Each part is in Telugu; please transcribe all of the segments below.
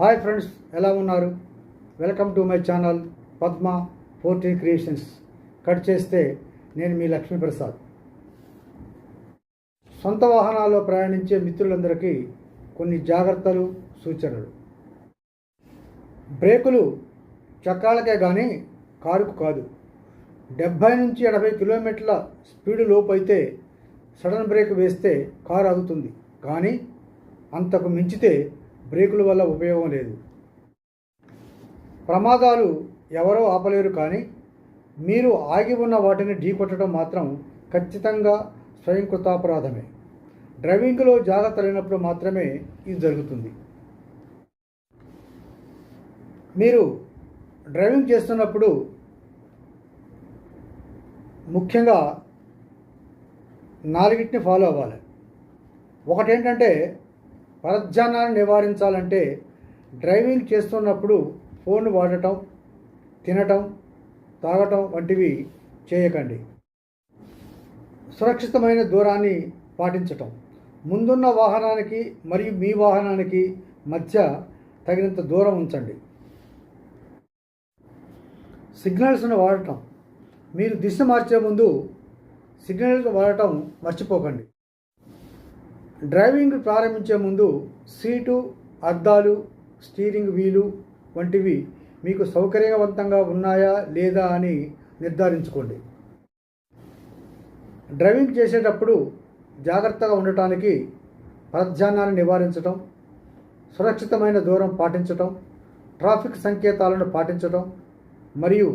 హాయ్ ఫ్రెండ్స్ ఎలా ఉన్నారు? Welcome to my channel Padma fourteen creations. Cut చేస్తే నేను మీ లక్ష్మీప్రసాద్ సొంత వాహనాల్లో ప్రయాణించే మిత్రులందరికీ కొన్ని జాగ్రత్తలు సూచనలు. బ్రేకులు చక్రాలకే కానీ కారుకు కాదు. డెబ్భై నుంచి ఎనభై కిలోమీటర్ల స్పీడ్ లోపు అయితే సడన్ బ్రేక్ వేస్తే కారు ఆగుతుంది. కానీ అంతకు మించితే బ్రేకుల వల్ల ఉపయోగం లేదు. ప్రమాదాలు ఎవరో ఆపలేరు కానీ మీరు ఆగి ఉన్న వాటిని ఢీకొట్టడం మాత్రం ఖచ్చితంగా స్వయంకృతాపరాధమే డ్రైవింగ్లో జాగ్రత్త లేనప్పుడు మాత్రమే ఇది జరుగుతుంది. మీరు డ్రైవింగ్ చేస్తున్నప్పుడు ముఖ్యంగా నాలుగిటిని ఫాలో అవ్వాలి. ఒకటేంటంటే పరధ్యానాన్ని నివారించాలంటే డ్రైవింగ్ చేస్తున్నప్పుడు ఫోన్ వాడటం తినటం తాగటం వంటివి చేయకండి. సురక్షితమైన దూరాన్ని పాటించటం. ముందున్న వాహనానికి మరియు మీ వాహనానికి మధ్య తగినంత దూరం ఉంచండి. సిగ్నల్స్ను వాడటం. మీరు దిశ మార్చే ముందు సిగ్నల్స్ వాడటం మర్చిపోకండి. డ్రైవింగ్ ప్రారంభించే ముందు సీటు అద్దాలు స్టీరింగ్ వీలు వంటివి మీకు సౌకర్యవంతంగా ఉన్నాయా లేదా అని నిర్ధారించుకోండి. డ్రైవింగ్ చేసేటప్పుడు జాగ్రత్తగా ఉండటానికి పరధ్యానాన్ని నివారించడం సురక్షితమైన దూరం పాటించటం ట్రాఫిక్ సంకేతాలను పాటించడం మరియు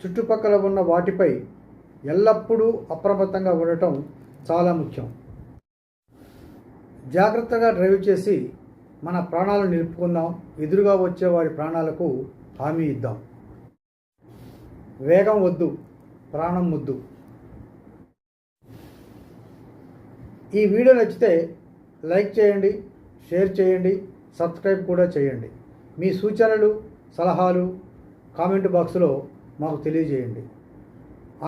చుట్టుపక్కల ఉన్న వాటిపై ఎల్లప్పుడూ అప్రమత్తంగా ఉండటం చాలా ముఖ్యం. జాగ్రత్తగా డ్రైవ్ చేసి మన ప్రాణాలను నిలుపుకుందాం. ఎదురుగా వచ్చే వారి ప్రాణాలకు హామీ ఇద్దాం. వేగం వద్దు ప్రాణం ముద్దు. ఈ వీడియో నచ్చితే లైక్ చేయండి షేర్ చేయండి సబ్స్క్రైబ్ కూడా చేయండి. మీ సూచనలు సలహాలు కామెంట్ బాక్స్లో మాకు తెలియజేయండి.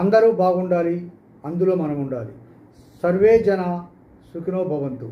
అందరూ బాగుండాలి అందులో మనం ఉండాలి. సర్వే జన సుఖినో భవంతు.